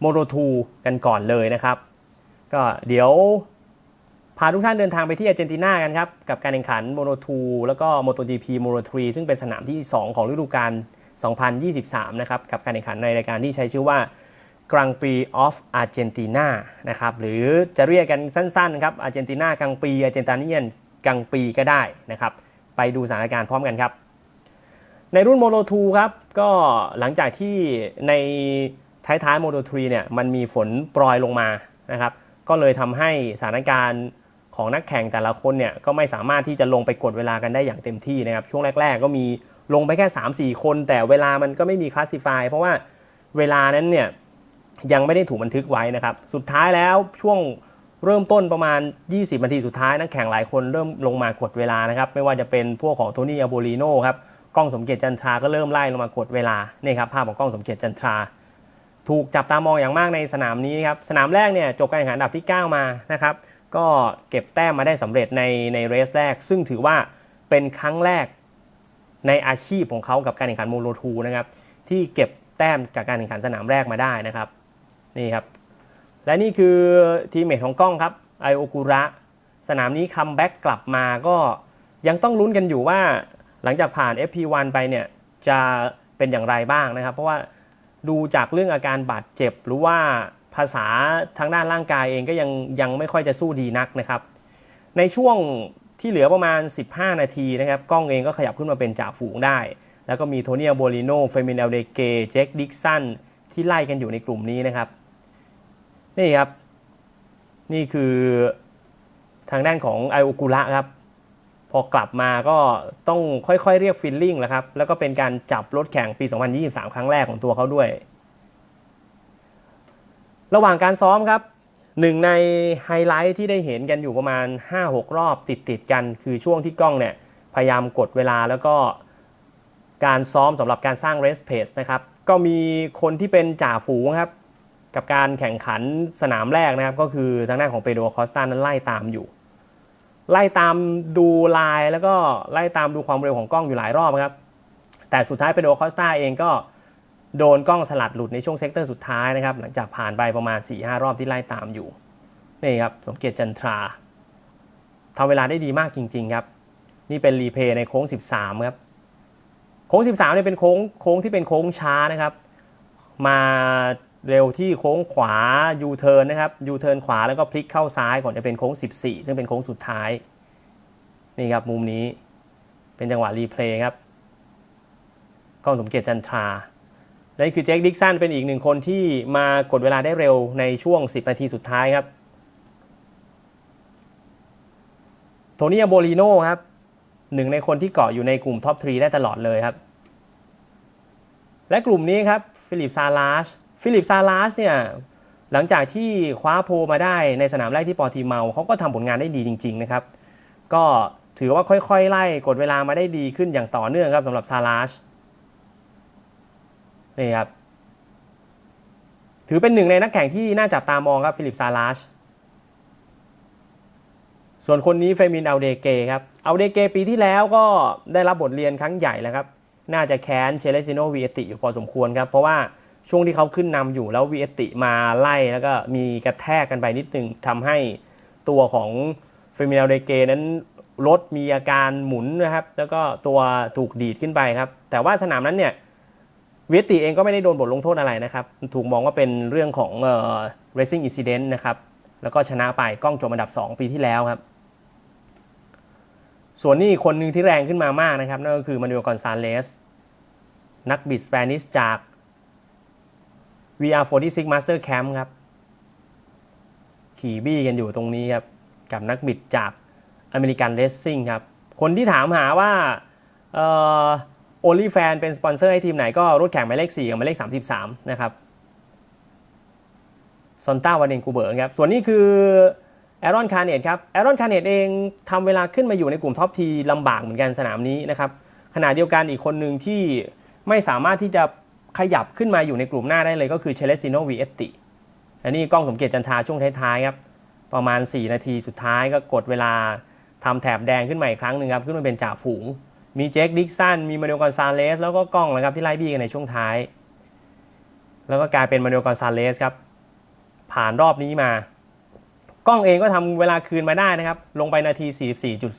โมโ t 2กันก่อนเลยนะครับ ก็เดี๋ยวพาทุกท่านเดินทางไปที่อาร์เจนตินากันครับ กับการแข่งขันโมโ t 2แล้วก็ MotoGP Moto 3ซึ่งเป็นสนามที่ 2 ของฤดูกาล 2023 นะครับ กับการแข่งขันในรายการที่ใช้ชื่อว่า Grand Prix of Argentina นะครับ หรือจะเรียกกันสั้นๆครับอาร์เจนตินากลางปีอาร์เจนตาเนียนกลางปีก็ได้นะครับ ไปดูสถานการณ์พร้อมกันครับ ในรุ่นโมโ2ครับ ก็หลังจากที่ใน ท้ายๆโมโ3เนี่ยมันมีฝนโปรยลงมานะครับ ก็เลยทำให้สถานการณ์ของนักแข่งแต่ละคนเนี่ยก็ไม่สามารถที่จะลงไปกดเวลากันได้อย่างเต็มที่นะครับ ช่วงแรก ๆ ก็มีลงไปแค่ 3-4 คน แต่เวลามันก็ไม่มีคลาสสิฟายเพราะว่าเวลานั้นเนี่ยยังไม่ได้ถูกบันทึกไว้นะครับ สุดท้ายแล้วช่วงเริ่มต้นประมาณ 20 นาทีสุดท้าย นักแข่งหลายคนเริ่มลงมากดเวลานะครับ ไม่ว่าจะเป็นพวกของโทนี่อาโบลิโนครับ กล้องสมเกียรติจันทราก็เริ่มไล่ลงมากดเวลา นี่ครับภาพของกล้องสมเกียรติจันทรา ถูกจับตามองอย่างมากในสนามนี้ครับสนามแรกเนี่ยจบการแข่งขันอันดับที่ 9 มานะครับก็เก็บแต้มมาได้สำเร็จในในเรสแรก ซึ่งถือว่าเป็นครั้งแรกในอาชีพของเขากับการแข่งขันโมโลทูนะครับที่เก็บแต้มจากการแข่งขันสนามแรกมาได้นะครับนี่ครับและนี่คือทีมเมทของกล้องครับไอโอกุระสนามนี้คัมแบ็กกลับมาก็ยังต้องลุ้นกันอยู่ว่าหลังจากผ่าน FP1 ไปเนี่ยจะเป็นอย่างไรบ้างนะครับ เพราะว่า ดูจากเรื่องอาการบาดเจ็บ หรือว่าภาษาทางด้านร่างกายเองก็ยังยังไม่ค่อยจะสู้ดีนักนะครับ ในช่วงที่เหลือประมาณ 15 นาทีนะครับกล้องเองก็ขยับขึ้นมาเป็นจ่าฝูงได้ แล้วก็มีโทเนียโบลิโนเฟมินเอลเดเกเจคดิกสันที่ไล่กันอยู่ในกลุ่มนี้นะครับ นี่ครับ นี่คือทางด้านของไอโอกุระครับ พอกลับมาก็ต้องค่อยๆเรียกฟิลลิ่งแหละครับ แล้วก็เป็นการจับรถแข่งปี 2023 ครั้งแรกของตัวเขาด้วย ระหว่างการซ้อมครับหนึ่งในไฮไลท์ที่ได้เห็นกันอยู่ประมาณ 5-6 รอบติดๆกัน คือช่วงที่กล้องเนี่ยพยายามกดเวลาแล้วก็การซ้อมสำหรับการสร้างเรสเพสนะครับ ก็มีคนที่เป็นจ่าฝูงครับ กับการแข่งขันสนามแรกนะครับ ก็คือทางด้านของเปโดรคอสตานั้นไล่ตามอยู่ ไล่ตามดูลายแล้วก็ไล่ตามดูความเร็วของกล้องอยู่หลายรอบครับ แต่สุดท้ายเปโดคอสตาเองก็โดนกล้องสลัดหลุดในช่วงเซกเตอร์สุดท้ายนะครับ หลังจากผ่านไปประมาณ 4-5รอบที่ไล่ตามอยู่ นี่ครับ สมเกียรติจันทราทำเวลาได้ดีมากจริง ๆ ครับ นี่เป็นรีเพย์ในโค้ง 13 ครับ โค้ง 13เนี่ยเป็นโค้งโค้งที่เป็นโค้งช้านะครับ มา เร็วที่โค้งขวายูเทิร์นนะครับยูเทิร์นขวาแล้วก็พลิกเข้าซ้ายก่อนจะเป็นโค้ง 14 ซึ่งเป็นโค้งสุดท้าย นี่ครับมุมนี้เป็นจังหวะรีเพลย์ครับกล้องสมเกียรติจันทราและนี่คือเจคดิกสันเป็นอีกหนึ่งคนที่มากดเวลาได้เร็วในช่วง 10 นาทีสุดท้ายครับ โทนี่อโบลิโนครับหนึ่งในคนที่เกาะอยู่ในกลุ่มท็อปทรีได้ตลอดเลยครับ และกลุ่มนี้ครับ ฟิลิปซาลาช ฟิลิปซาลาชเนี่ยหลังจากที่คว้าโพมาได้ในสนามแรกที่ปอร์ติเมาเขาก็ทำผลงานได้ดีจริง ๆ นะครับ ก็ถือว่าค่อยๆ ไล่กดเวลามาได้ดีขึ้นอย่างต่อเนื่องครับสำหรับซาลาชนี่ครับถือเป็นหนึ่งในนักแข่งที่น่าจับตามองครับฟิลิปซาลาชส่วนคนนี้เฟมินเอาเดเกครับเอาเดเกปีที่แล้วก็ได้รับบทเรียนครั้งใหญ่แล้วครับ น่าจะแค้นเชเลซิโนวีเอติอยู่พอสมควรครับ เพราะว่า ช่วงที่เขาขึ้นนำอยู่แล้ววีเอติมาไล่แล้วก็มีกระแทกกันไปนิดนึงทำให้ตัวของเฟมินเอาเดเกนั้นรถมีอาการหมุนนะครับ แล้วก็ตัวถูกดีดขึ้นไปครับ แต่ว่าสนามนั้นเนี่ยเวติเองก็ไม่ได้โดนบทลงโทษอะไรนะครับ ถูกมองว่าเป็นเรื่องของเอ่อ racing incident นะครับ แล้วก็ชนะไปกล้องจบอันดับ 2 ปีที่แล้วครับ ส่วนนี้คนหนึ่งที่แรงขึ้นมามากนะครับ นั่นก็คือมานูเอลกอนซาเลสนักบิดสเปนิชจาก VR46 Master Camp ครับ ขี่บี้กันอยู่ตรงนี้ครับ กับนักบิดจากอเมริกันเรสซิ่งครับ คนที่ถามหาว่าโอลิแฟนเป็นสปอนเซอร์ให้ทีมไหนก็รถแข่งหมายเลข 4 กับหมายเลข 33 นะครับซอนต้าวานเดนกูเบิร์ครับ ส่วนนี้คือแอรอนคาร์เนตครับแอรอนคาร์เนตเองทำเวลาขึ้นมาอยู่ในกลุ่มท็อปทีลำบากเหมือนกันสนามนี้นะครับขณะเดียวกันอีกคนหนึ่งที่ไม่สามารถที่จะ ขยับขึ้นมาอยู่ในกลุ่มหน้าได้เลยก็คือเชเลซิโนวีเอตติและนี่กล้องสมเกียรติจันทาช่วงท้ายๆครับ ประมาณ 4 นาทีสุดท้ายก็กดเวลาทำแถบแดงขึ้นมาอีกครั้งหนึ่งครับ ขึ้นมาเป็นจ่าฝูง มีเจคดิกสันมีมาริโอกอนซาเลสแล้วก็กล้องนะครับที่ไล่บี้กันในช่วงท้าย แล้วก็กลายเป็นมาเอลกอนซาเลสครับ ผ่านรอบนี้มา กล้องเองก็ทำเวลาคืนมาได้นะครับ ลงไปนาที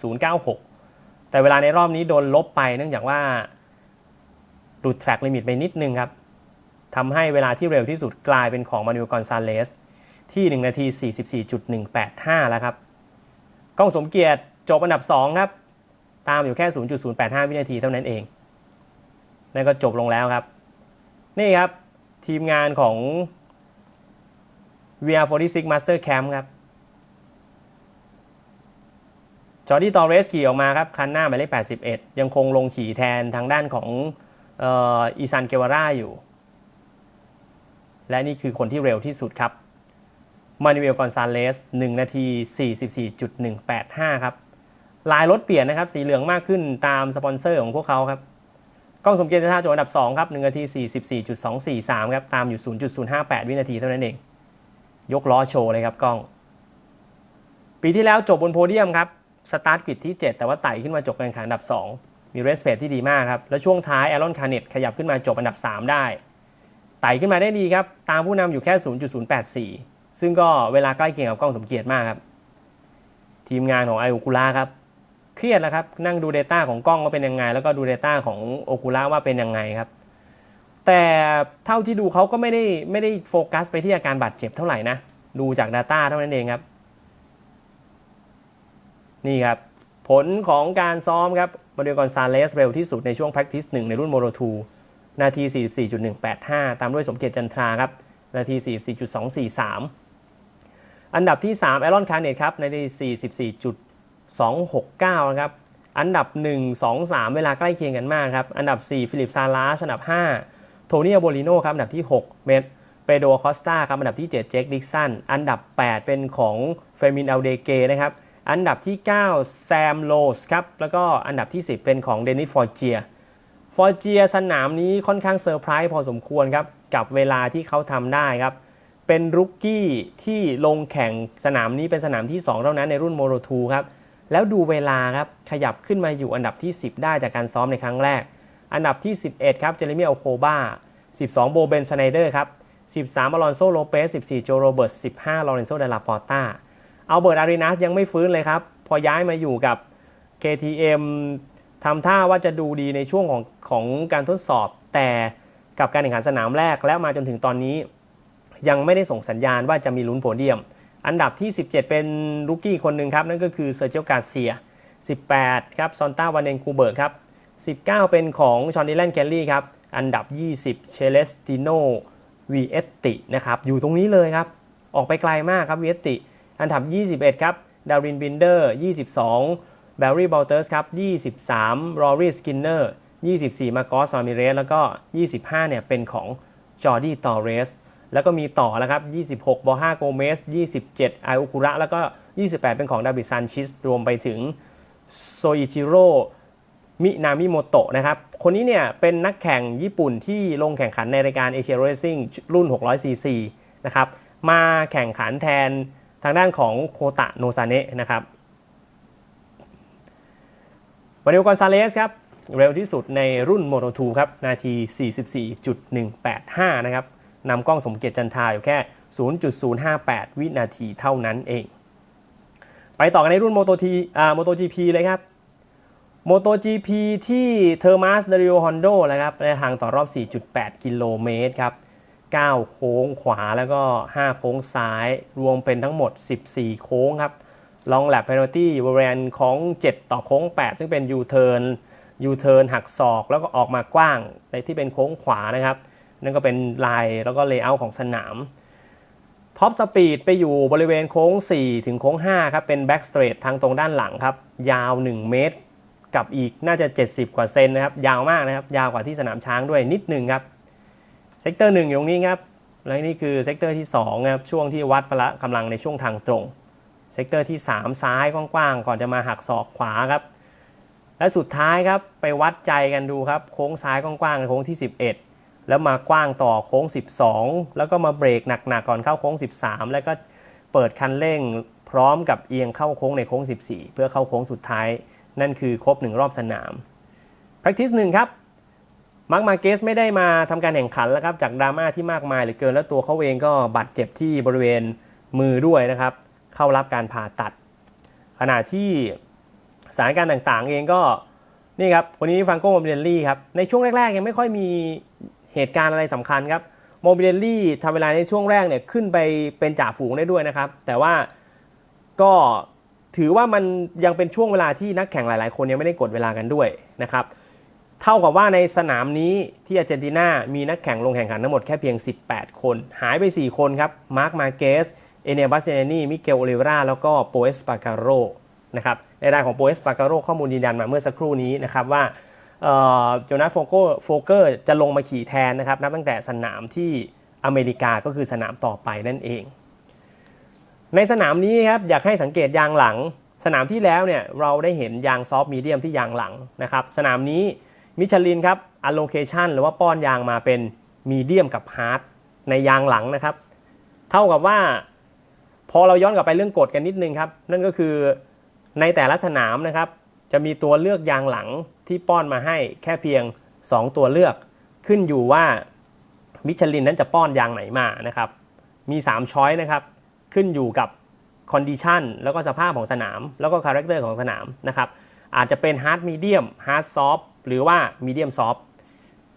44.096 แต่เวลาในรอบนี้โดนลบไปเนื่องจากว่า หลุดแทร็กลิมิตไปนิดนึงครับทำให้เวลาที่เร็วที่สุดกลายเป็นของมานูเอลกอนซาเลสที่ 1 นาที 44.185 แล้วครับ กล้องสมเกียรติจบอันดับ 2 ครับ ตามอยู่แค่ 0.085 วินาทีเท่านั้นเอง นั่นก็จบลงแล้วครับ นี่ครับ ทีมงานของ VR46 Master Camp ครับ จอร์ดี้ตอเรสขี่ออกมาครับ คันหน้าหมายเลข81 ยังคงลงขี่แทนทางด้านของ อีซานเกวาร่าอยู่ และนี่คือคนที่เร็วที่สุดครับ มานูเอลกอนซาเลส 1 นาที 44.185 ครับ ลายรถเปลี่ยนนะครับ สีเหลืองมากขึ้นตามสปอนเซอร์ของพวกเขาครับ กล้องสมเกียรติชาติจบอันดับ 2 ครับ 1 นาที 44.243 ครับ ตามอยู่ 0.058 วินาทีเท่านั้นเอง ยกล้อโชว์เลยครับกล้อง ปีที่แล้วจบบนโพเดียมครับ สตาร์ทกริดที่ 7 แต่ว่าไต่ขึ้นมาจบการแข่งขันอันดับ 2 มีเรสเพดที่ดีมากครับ แล้วช่วงท้ายแอรอนคาร์เนตขยับขึ้นมาจบอันดับ 3 ได้ ไต่ขึ้นมาได้ดีครับ ตามผู้นำอยู่แค่ 0.084 ซึ่งก็เวลาใกล้เคียงกับกล้องสมเกียรติมากครับ ทีมงานของไอโอคูล่าครับ เครียดแล้วครับ นั่งดู Data ของกล้องว่าเป็นยังไง แล้วก็ดู Data ของโอคูล่าว่าเป็นยังไงครับ แต่เท่าที่ดูเขาก็ไม่ได้ไม่ได้โฟกัสไปที่อาการบาดเจ็บเท่าไหร่นะ ดูจาก Data เท่านั้นเองครับ นี่ครับ ผลของการซ้อมครับ มาเดลกอนซาเลสเร็วที่สุดในช่วง practice 1 ในรุ่นโมโ o 2นาที 44.185 ตามด้วยสมเกียรติจันทราครับ นาที 44.243 อันดับที่ 3 แอรอนคาร์เนตครับ นาที 44.269 นะครับ อันดับ 1 2 3 เวลาใกล้เคียงกันมากครับ อันดับ 4 ฟิลิปซาลาชอันดับ 5 โทนี่อโบลิโนครับ อันดับที่ 6 เมดเปโดคอสตาครับ อันดับที่ 7 เจคดิกสัน อันดับ 8 เป็นของเฟมินอัลเดเกนะครับ อันดับที่ 9 แซมโลสครับ แล้วก็อันดับที่ 10 เป็นของเดนิสฟอร์เจีย ฟอร์เจียสนามนี้ค่อนข้างเซอร์ไพรส์พอสมควรครับ กับเวลาที่เขาทำได้ครับ เป็นรุกกี้ที่ลงแข่งสนามนี้เป็นสนามที่ 2 เท่านั้นในรุ่นโมโ o 2ครับ แล้วดูเวลาครับ ขยับขึ้นมาอยู่อันดับที่ 10 ได้จากการซ้อมในครั้งแรก อันดับที่ 11 ครับ เจเรมีโอโคบา12 โบเบนชไนเดอร์ครับ 13อลอนโซโลเปส14 โจโรเบิร์ต15ลอเรนโซเดลาปอร์ตา เอาเบิร์ตอารีนัสยังไม่ฟื้นเลยครับ พอย้ายมาอยู่กับ KTM ทำท่าว่าจะดูดีในช่วงของของการทดสอบ แต่กับการแข่งขันสนามแรกแล้วมาจนถึงตอนนี้ ยังไม่ได้ส่งสัญญาณว่าจะมีลุ้นโพเดียม อันดับที่ 17 เป็นลูกี้คนหนึ่งครับ นั่นก็คือเซอร์เจียกาเซีย 18 ครับซอนต้าวานเนนคูเบิร์กครับ 19 เป็นของชอนดิแลนแคลลี่ครับ อันดับ 20 เชเลสติโนวีเอตตินะครับอยู่ตรงนี้เลยครับ ออกไปไกลมากครับวีเอตติ อันดับ 21 ครับดารินบินเดอร์ 22 แบร์รี่บอลเตอร์สครับ 23 รอรี่สกินเนอร์ 24 มาโกสมามิเรส แล้วก็ 25 เนี่ย เป็นของจอร์ดี้ตอเรส แล้วก็มีต่อแล้วครับ 26 บอฮาโกเมส 27 ไออุคุระ แล้วก็ 28 เป็นของดาบิซันชิส รวมไปถึงโซอิจิโร่มินามิโมโตะนะครับ คนนี้เนี่ย เป็นนักแข่งญี่ปุ่นที่ลงแข่งขันในรายการเอเชีย r รซิ่งรุ่น 600ซีซีนะครับ มาแข่งขันแทน ทางด้านของโคตะโนซาเนะนะครับมาริโอกอนซาเลสครับเร็วที่สุดในรุ่นโมโต2ครับนาที 44.185 นะครับนำกล้องสมเกียรติจันทราอยู่แค่ 0.058 วินาทีเท่านั้นเอง ไปต่อกันในรุ่นโมโตทีอ่าโมโต GP เลยครับโมโต GP ที่เทอร์มาสเดริโอฮอนโดนะครับในทางต่อรอบ 4.8 กิโลเมตรครับ 9 โค้งขวาแล้วก็ 5 โค้งซ้าย รวมเป็นทั้งหมด 14 โค้งครับลองแลบเพน a ตี้บริเวณของ 7 ต่อโค้ง 8 ซึ่งเป็นยูเทิร์นยูเทิร์นหักศอกแล้วก็ออกมากว้างในที่เป็นโค้งขวานะครับ นั่นก็เป็นลายแล้วก็เลเยอร์ของสนามท็อปสปีดไปอยู่บริเวณโค้ง 4 ถึงโค้ง 5 ครับ เป็นแบ็กสเตรททางตรงด้านหลังครับ ยาว 1 เมตร กับอีกน่าจะ 70 กว่าเซนนะครับ ยาวมากนะครับ ยาวกว่าที่สนามช้างด้วยนิดหนึ่งครับ เซกเตอร์หนึ่งอยู่ตรงนี้ครับ และนี่คือเซกเตอร์ที่2ครับช่วงที่วัดพละกำลังในช่วงทางตรง เซกเตอร์ที่ 3 ซ้ายกว้างๆก่อนจะมาหักศอกขวาครับ และสุดท้ายครับไปวัดใจกันดูครับโค้งซ้ายกว้างๆในโค้งที่ 11 แล้วมากว้างต่อโค้ง 12 แล้วก็มาเบรกหนักๆก่อนเข้าโค้ง 13 แล้วก็เปิดคันเร่งพร้อมกับเอียงเข้าโค้งในโค้ง 14 เพื่อเข้าโค้งสุดท้าย นั่นคือครบ 1 รอบสนาม practice 1 ครับ มาร์กมาเกสไม่ได้มาทำการแข่งขันแล้วครับจากดราม่าที่มากมายเหลือเกิน แล้วตัวเขาเองก็บาดเจ็บที่บริเวณมือด้วยนะครับ เข้ารับการผ่าตัด ขณะที่สถานการณ์ต่างๆ เองก็นี่ครับวันนี้ฟังโก้โมบิเดลลี่ครับในช่วงแรกๆยังไม่ค่อยมีเหตุการณ์อะไรสำคัญครับโมบิเดลลี่ทำเวลาในช่วงแรกเนี่ยขึ้นไปเป็นจ่าฝูงได้ด้วยนะครับ แต่ว่าก็ถือว่ามันยังเป็นช่วงเวลาที่นักแข่งหลายๆ คนยังไม่ได้กดเวลากันด้วยนะครับ เท่ากับว่าในสนามนี้ที่อาร์เจนตินามีนักแข่งลงแข่งขันทั้งหมดแค่เพียง 18 คน หายไป 4 คนครับ มาร์ค มาเกส เอเนียบัสเซเนนีมิเกลโอลิเวราแล้วก็โปเอสปาการโรนะครับในรายของโปเอสปาการโรข้อมูลยืนยันมาเมื่อสักครู่นี้นะครับว่าโจนาสโฟโกโฟเกอร์จะลงมาขี่แทนนะครับนับตั้งแต่สนามที่อเมริกาก็คือสนามต่อไปนั่นเอง ในสนามนี้ครับอยากให้สังเกตยางหลัง สนามที่แล้วเนี่ยเราได้เห็นยางซอฟต์มีเดียมที่ยางหลังนะครับสนามนี้ มิชลินครับ allocation หรือว่าป้อนยางมาเป็นมีเดียมกับฮาร์ดในยางหลังนะครับ เท่ากับว่า พอเราย้อนกลับไปเรื่องกฎกันนิดนึงครับ นั่นก็คือในแต่ละสนามนะครับ จะมีตัวเลือกยางหลังที่ป้อนมาให้แค่เพียง 2 ตัวเลือก ขึ้นอยู่ว่ามิชลินนั้นจะป้อนยางไหนมานะครับ มี3ช้อยนะครับ ขึ้นอยู่กับคอนดิชันแล้วก็สภาพของสนาม แล้วก็คาแรคเตอร์ของสนามนะครับ อาจจะเป็นฮาร์ดมีเดียมฮาร์ดซอฟ หรือว่ามีเดียมซอฟ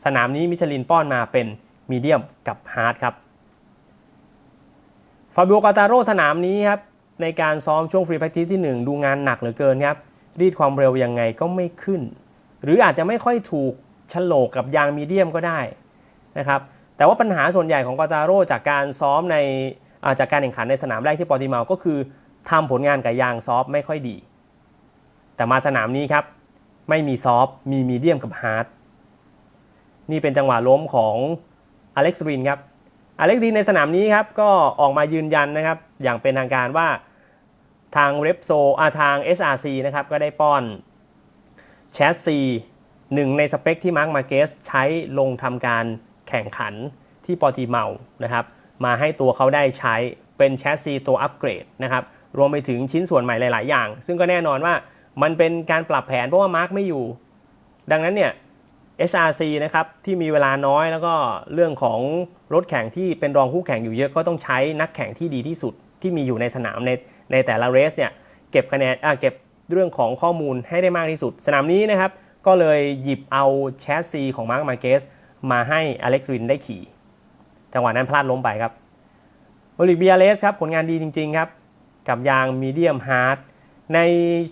สนามนี้มิชลินป้อนมาเป็นมีเดียมกับฮาร์ดครับฟาบิโอกาตาโรสนามนี้ครับในการซ้อมช่วงฟรีแพคทิสที่ 1 ดูงานหนักเหลือเกินครับ รีดความเร็วยังไงก็ไม่ขึ้น หรืออาจจะไม่ค่อยถูกฉลกกับยางมีเดียมก็ได้นะครับแต่ว่าปัญหาส่วนใหญ่ของกาตาโรจากการซ้อมในาจากการแข่งขันในสนามแรกที่ปอร์ติเมาก็คือทำผลงานกับยางซอฟต์ไม่ค่อยดี แต่มาสนามนี้ครับ ไม่มีซอฟต์มีมีเดียมกับฮาร์ดนี่เป็นจังหวะล้มของอเล็กซ์รินครับอเล็กซ์รินในสนามนี้ครับก็ออกมายืนยันนะครับ อย่างเป็นทางการว่าทางเรปโซอาทาง SRC นะครับก็ได้ป้อนแชสซีหนึ่งในสเปคที่มาร์คมาเกสใช้ลงทำการแข่งขันที่ปอร์ติเมานะครับ มาให้ตัวเขาได้ใช้เป็นแชสซีตัวอัปเกรดนะครับ รวมไปถึงชิ้นส่วนใหม่หลาย ๆ อย่าง ซึ่งก็แน่นอนว่า มันเป็นการปรับแผนเพราะว่ามาร์กไม่อยู่ ดังนั้นเนี่ย HRC นะครับที่มีเวลาน้อยแล้วก็เรื่องของรถแข่งที่เป็นรองคู่แข่งอยู่เยอะก็ต้องใช้นักแข่งที่ดีที่สุดที่มีอยู่ในสนามในในแต่ละเรสเนี่ยเก็บคะแนนอ่าเก็บเรื่องของข้อมูลให้ได้มากที่สุด สนามนี้นะครับ ก็เลยหยิบเอาแชสซีของมาร์กมาเกสมาให้อเล็กซ์วินได้ขี่ จังหวะนั้นพลาดล้มไปครับโอลิเบียเลสครับผลงานดีจริง ๆ ครับ กับยางมีเดียมฮาร์ด ใน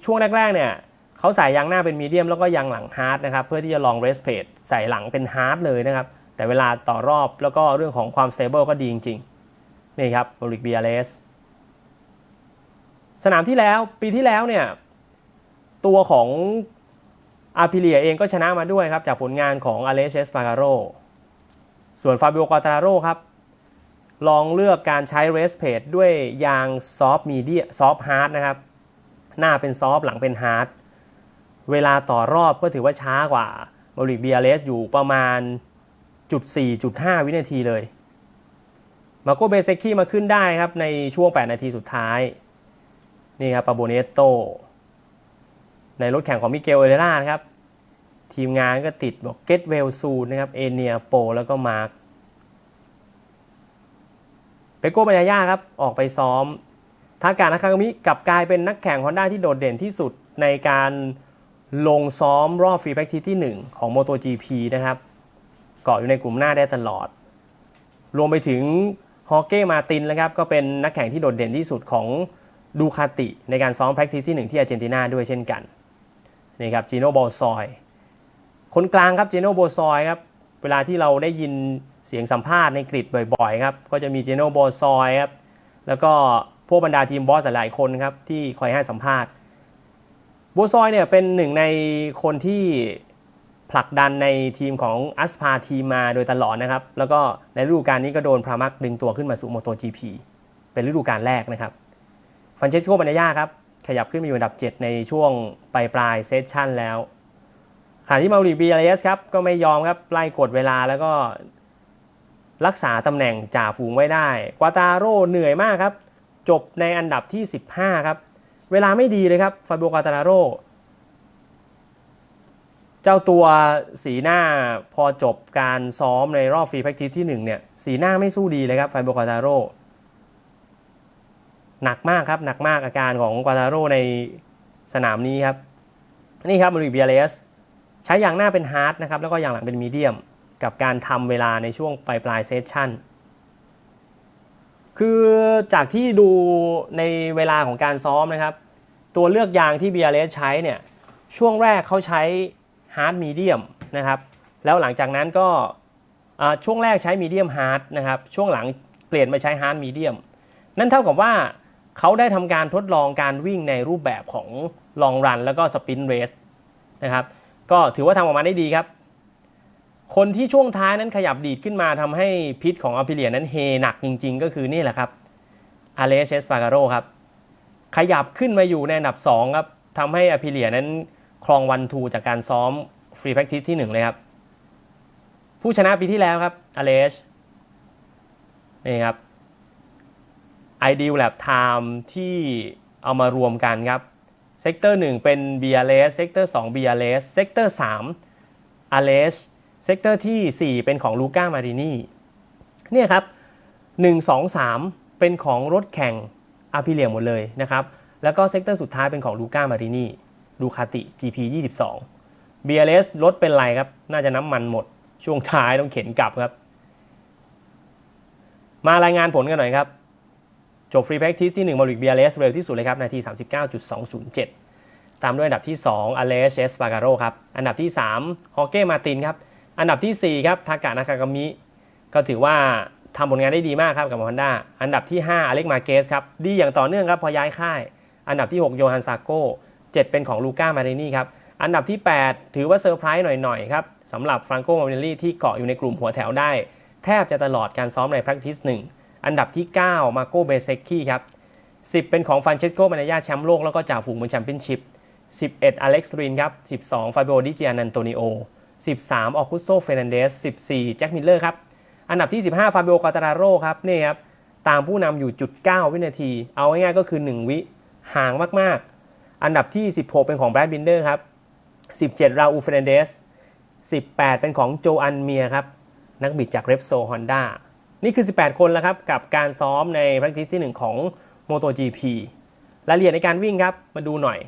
ช่วงแรกๆเนี่ยเขาใส่ยางหน้าเป็นมีเดียมแล้วก็ยางหลังฮาร์ดนะครับเพื่อที่จะลองเรสเพดใส่หลังเป็นฮาร์ดเลยนะครับ แต่เวลาต่อรอบแล้วก็เรื่องของความสเตเบิลก็ดีจริงๆ นี่ครับโอลิเบียเลสสนามที่แล้วปีที่แล้วเนี่ย ตัวของอาพิเลียเองก็ชนะมาด้วยครับ จากผลงานของอเลเชสปาการโรส่วนฟาบิโอกาตาโรครับ ลองเลือกการใช้เรสเพดด้วยยางซอฟมีเดียซอฟฮาร์ดนะครับ หน้าเป็นซอฟหลังเป็นฮาร์ดเวลาต่อรอบก็ถือว่าช้ากว่าโมริกเบียเลสอยู่ประมาณจุด4.5วินาทีเลย มาโกเบเซคีมาขึ้นได้ครับในช่วง 8 นาทีสุดท้าย นี่ครับปาโบเนโต ในรถแข่งของมิเกลเอเรล่าครับ ทีมงานก็ติดบอก get well soon นะครับ เอเนียโป แล้วก็มาร์คเปโก้บายาย่าครับ ออกไปซ้อม ทาการนาคากามิกลับกลายเป็นนักแข่งฮอนด้าที่โดดเด่นที่สุดในการลงซ้อมรอบฟรีแพ็กทีที่ 1 ของ MotoGP นะครับเกาะอยู่ในกลุ่มหน้าได้ตลอด รวมไปถึงฮอเก้มาตินนะครับก็เป็นนักแข่งที่โดดเด่นที่สุดของดูคาติ ในการซ้อมแพ็กทีที่ 1 ที่อาร์เจนตินาด้วยเช่นกันนี่ครับจีโน่บอลซอยคนกลางครับเจโน่โบซอยครับเวลาที่เราได้ยินเสียงสัมภาษณ์ในกริดบ่อยๆครับก็จะมีเจโน่โบซอยครับแล้วก็ พวกบรรดาทีมบอสหลายคนครับที่คอยให้สัมภาษณ์โบซอยเนี่ยเป็นหนึ่งในคนที่ผลักดันในทีมของอัสพาทีมาโดยตลอดนะครับ แล้วก็ในฤดูกาลนี้ก็โดนพรามักดึงตัวขึ้นมาสู่โมโต GP เป็นฤดูกาลแรกนะครับฟันเชสโกบันยาครับ ขยับขึ้นมาอยู่อันดับ 7 ในช่วงปลายปลายเซสชั่นแล้วขณะที่มาริบีอาร์เอสครับ ก็ไม่ยอมครับไล่กดเวลาแล้วก็รักษาตำแหน่งจ่าฝูงไว้ได้ กวาตาโร่เหนื่อยมากครับ จบในอันดับที่ 15 ครับ เวลาไม่ดีเลยครับฟาบิโอกาตาโรเจ้าตัวสีหน้าพอจบการซ้อมในรอบฟรีแพ็กทีที่ 1 เนี่ย สีหน้าไม่สู้ดีเลยครับไฟโบกาตาโรหนักมากครับ หนักมากอาการของกาตาโรในสนามนี้ครับ นี่ครับมาริเบียเลสใช้ยางหน้าเป็นฮาร์ดนะครับ แล้วก็ยางหลังเป็นมีเดียม กับการทำเวลาในช่วงปลายปลายเซสชั่น คือจากที่ดูในเวลาของการซ้อมนะครับ ตัวเลือกยางที่เบียเลสใช้เนี่ยช่วงแรกเขาใช้ฮาร์ดมีเดียมนะครับแล้วหลังจากนั้นก็ช่วงแรกใช้มีเดียมฮาร์ดนะครับช่วงหลังเปลี่ยนมาใช้ฮาร์ดมีเดียมนั่นเท่ากับว่าเขาได้ทำการทดลองการวิ่งในรูปแบบของลองรันแล้วก็สปินเรสนะครับก็ถือว่าทำออกมาได้ดีครับ คนที่ช่วงท้ายนั้นขยับดีดขึ้นมาทำให้พิษของอัลพิเลียนั้นเฮหนักจริง ๆ ก็คือนี่แหละครับอาเลเชสปาการโรครับ ขยับขึ้นมาอยู่ในอันดับ 2 ครับทำให้อพิเลียนั้นครองวันทูจากการซ้อมฟรีแพ็กทิสที่ 1 เลยครับ ผู้ชนะปีที่แล้วครับอเลชนี่ครับ Ideal Lab Time ที่เอามารวมกันครับเซกเตอร์1เป็น BRS เซกเตอร์2 BRS เซกเตอร์3 a l e s เซกเตอร์ที่ 4 เป็นของลูก้ามารินีเนี่ยครับ 1 2 3 เป็นของรถแข่งอาพิเลียหมดเลยนะครับ แล้วก็เซกเตอร์สุดท้ายเป็นของลูก้ามารินีดูคาติ GP 22 BRS รถเป็นไรครับ น่าจะน้ำมันหมด ช่วงท้ายต้องเข็นกลับครับ มารายงานผลกันหน่อยครับ จบฟรีแพ็กทิสที่1มาริกเบียเลสเร็วที่สุดเลยครับนาที 39.207 ตามด้วยอันดับที่ 2อเลเชสปาการโรครับ อันดับที่ 3 ฮอเก้มาตินครับ อันดับทีสี่ 4 ครับทากานากากามิ ก็ถือว่าทำผลงานได้ดีมากครับกับฮอนด้าอันดับที่ 5 อเล็กมาเกสครับ ดีอย่างต่อเนื่องครับพอย้ายค่าย อันดับที่ 6 โยฮันซาโก้ 7 เป็นของลูก้ามาเรนี่ครับ อันดับที่ 8 ถือว่าเซอร์ไพรส์หน่อย ๆ ครับสำหรับฟรานโกมาเรนี่ที่เกาะอยู่ในกลุ่มหัวแถวได้ แทบจะตลอดการซ้อมใน practice 1 อันดับที่ 9 มาโกเบเซกี้ครับ 10 เป็นของฟรานเชสโกมานาญาแชมป์โลกแล้วก็จ่าฝูงบนแชมเปี้ยนชิพ11 อเล็กซ์รินครับ 12 ฟาบิโอดิจิอานันโตนิโอ 13ออกุสโตเฟรนันเดส14 แจ็คมิลเลอร์ครับ อันดับที่ 15 ฟาเบโอกาตาราโรครับนี่ครับ ตามผู้นำอยู่จุด 9 วินาที เอาง่ายๆก็คือ 1 วิห่างมากๆ อันดับที่ 16 เป็นของแบรดบินเดอร์ครับ 17 ราอูเฟรนันเดส18 เป็นของโจอันเมียครับ นักบิดจากเรปโซฮอนด้านี่คือ 18 คนแล้วครับ กับการซ้อมใน practice ที่ 1 ของ MotoGP รายละเอียดในการวิ่งครับ มาดูหน่อย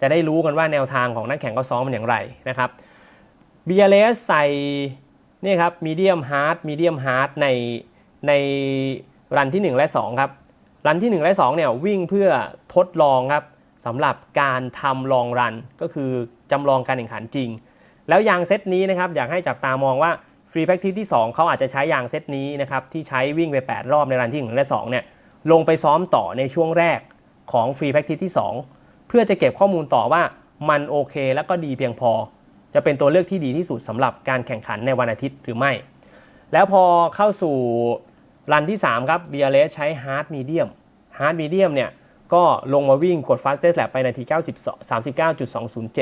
จะได้รู้กันว่าแนวทางของนักแข่งก็ซ้อมมันอย่างไรนะครับ BLS ใส่นี่ครับมีเดียมฮาร์ดมีเดียมฮาร์ดในในรันที่ 1 และ 2 ครับ รันที่ 1 และ 2 เนี่ยวิ่งเพื่อทดลองครับสำหรับการทำลองรันก็คือจำลองการแข่งขันจริง แล้วยางเซตนี้นะครับอยากให้จับตามองว่าฟรีแพ็กทีที่ 2 เขาอาจจะใช้ยางเซตนี้นะครับที่ใช้วิ่งไป 8 รอบในรันที่ 1 และ 2 เนี่ยลงไปซ้อมต่อในช่วงแรกของฟรีแพ็กทีที่ 2 เพื่อจะเก็บข้อมูลต่อว่ามันโอเค แล้วก็ดีเพียงพอ จะเป็นตัวเลือกที่ดีที่สุดสำหรับการแข่งขันในวันอาทิตย์หรือไม่ แล้วพอเข้าสู่รันที่ 3 ครับ BRS ใช้ Hard Medium Hard Medium เนี่ยก็ลงมาวิ่งกด Fastest Lap ไปนาที90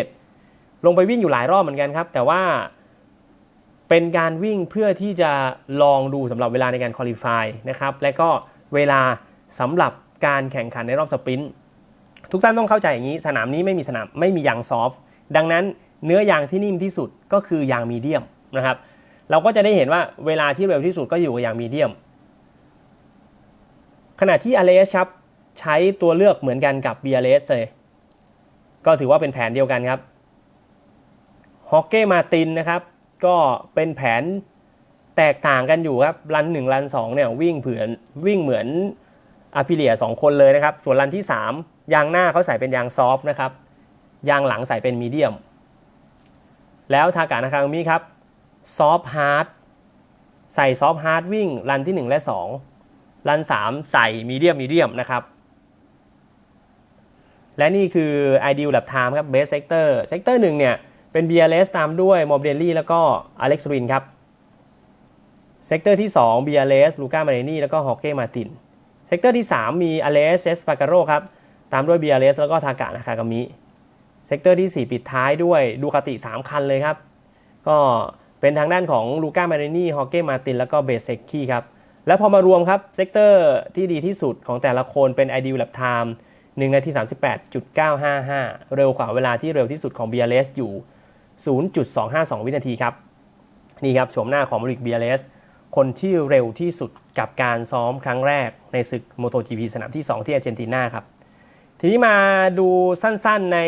39.207 ลงไปวิ่งอยู่หลายรอบเหมือนกันครับ แต่ว่าเป็นการวิ่งเพื่อที่จะลองดูสำหรับเวลาในการคอลี่ฟายนะครับและก็เวลาสำหรับการแข่งขันในรอบสปรินต์ทุกท่านต้องเข้าใจอย่างนี้ สนามนี้ไม่มีสนามไม่มียางซอฟต์ดังนั้น เนื้อยางที่นิ่มที่สุดก็คือยางมีเดียมนะครับ เราก็จะได้เห็นว่าเวลาที่เร็วที่สุดก็อยู่กับยางมีเดียม ขณะที่ RS ครับใช้ตัวเลือกเหมือนกันกับ BRS เลย ก็ถือว่าเป็นแผนเดียวกันครับฮอกเก้มาตินนะครับ ก็เป็นแผนแตกต่างกันอยู่ครับรัน1รัน2เนี่ยวิ่งเผือนวิ่งเหมือนอาพิเลีย2คนเลยนะครับ ส่วนรันที่ 3 ยางหน้าเขาใส่เป็นยางซอฟต์นะครับ ยางหลังใส่เป็นมีเดียม แล้วทากานาคามิครับซอฟต์ฮาร์ดใส่ซอฟต์ฮาร์ดวิ่งรันที่ 1 และ 2 รัน 3 ใส่มีเดียมมีเดียมนะครับ และนี่คือ Ideal Lap Time ครับ Base Sector Sector 1เนี่ยเป็น BRS ตามด้วย m o b d e l l y แล้วก็ Alex Rin ครับเซกเตอร์ที่ 2 BRS ลูก้ามาเรนีแล้วก็ฮอกเก้มาตินเซกเตอร์ที่ 3 มี a l e s เ s ส a า a าร o ครับ ตามด้วย BRS แล้วก็ทากะนาคากามิ เซกเตอร์ที่ 4 ปิดท้ายด้วยดูคาติ 3 คันเลยครับ ก็เป็นทางด้านของลูก้ามาเรนีฮอกเก้มาตินแล้วก็เบสเซกกี้ครับ แล้วพอมารวมครับ เซกเตอร์ที่ดีที่สุดของแต่ละคนเป็น Ideal Lap Time 1นาที 38.955 เร็วกว่าเวลาที่เร็วที่สุดของ BRS อยู่ 0.252 วินาทีครับ นี่ครับโฉมหน้าของมริกเบียเลสคนที่เร็วที่สุดกับการซ้อมครั้งแรกในศึก MotoGP สนามที่ 2 ที่อาร์เจนตินาครับ ทีนี้มาดูสั้นๆใน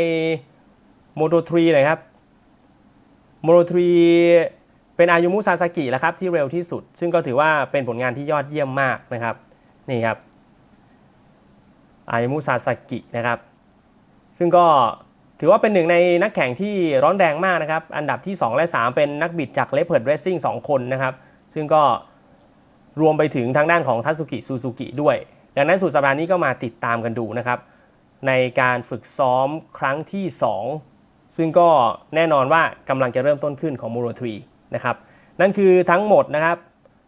Moto3 เลยครับ Moto3 เป็นอายุมุซาสกิแล้วครับที่เร็วที่สุด ซึ่งก็ถือว่าเป็นผลงานที่ยอดเยี่ยมมากนะครับนี่ครับอายุมุซาสกินะครับ ซึ่งก็ถือว่าเป็นหนึ่งในนักแข่งที่ร้อนแรงมากนะครับ อันดับที่ 2 และ 3 เป็นนักบิดจากเลเพิร์ดเร c ซิ่ง2คนนะครับ ซึ่งก็รวมไปถึงทางด้านของทัตสุกิซูซูกิด้วย ดังนั้นสุดสัปดาห์นี้ก็มาติดตามกันดูนะครับ ในการฝึกซ้อมครั้งที่ 2 ซึ่งก็แน่นอนว่ากำลังจะเริ่มต้นขึ้นของโมโรทรีนะครับนั่นคือทั้งหมดนะครับ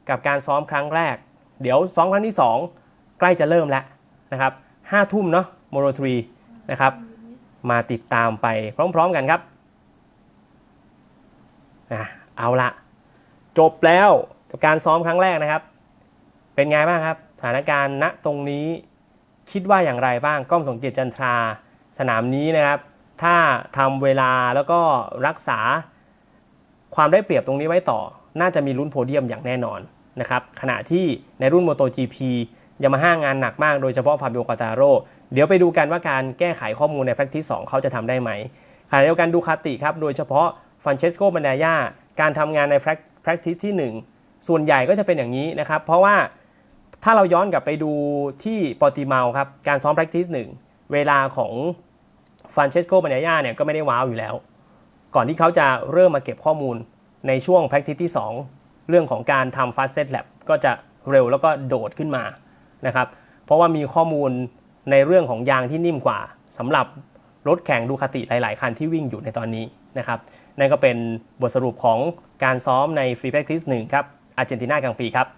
กับการซ้อมครั้งแรก เดี๋ยวซ้อมครั้งที่ 2 ใกล้จะเริ่มแล้วนะครับห้าทุ่มเนาะโมโรทรีนะครับมาติดตามไปพร้อมๆกันครับอะเอาละจบแล้วกับการซ้อมครั้งแรกนะครับ เป็นไงบ้างครับ สถานการณ์ณตรงนี้ คิดว่าอย่างไรบ้างก้องสงเกียรติจันทราสนามนี้นะครับ ถ้าทำเวลาแล้วก็รักษาความได้เปรียบตรงนี้ไว้ต่อ น่าจะมีลุ้นโพเดียมอย่างแน่นอนนะครับขณะที่ในรุ่น MotoGP ยามาฮ่างานหนักมากโดยเฉพาะฟาบิโอคาตาโรเดี๋ยวไปดูกันว่าการแก้ไขข้อมูลใน practice 2เขาจะทำได้ไหมขณะเดียวกันดูคาติครับโดยเฉพาะฟันเชสโกบันดายาการทำงานใน practice ที่ 1 ส่วนใหญ่ก็จะเป็นอย่างนี้นะครับ เพราะว่า ถ้าเราย้อนกลับไปดูที่ปอติเมาครับ การซ้อม practice 1 เวลาของฟันเชสโกบันดายาเนี่ยก็ไม่ได้ว้าวอยู่แล้ว ก่อนที่เขาจะเริ่มมาเก็บข้อมูลในช่วง practice ที่ 2 เรื่องของการทำ fast set lap ก็จะเร็วแล้วก็โดดขึ้นมานะครับเพราะว่ามีข้อมูลในเรื่องของยางที่นิ่มกว่าสำหรับรถแข่งดูคาติหลาย ๆ คันที่วิ่งอยู่ในตอนนี้นะครับนั่นก็เป็นบทสรุปของการซ้อมใน Free Practice 1 ครับอาร์เจนตินา กลางปีครับ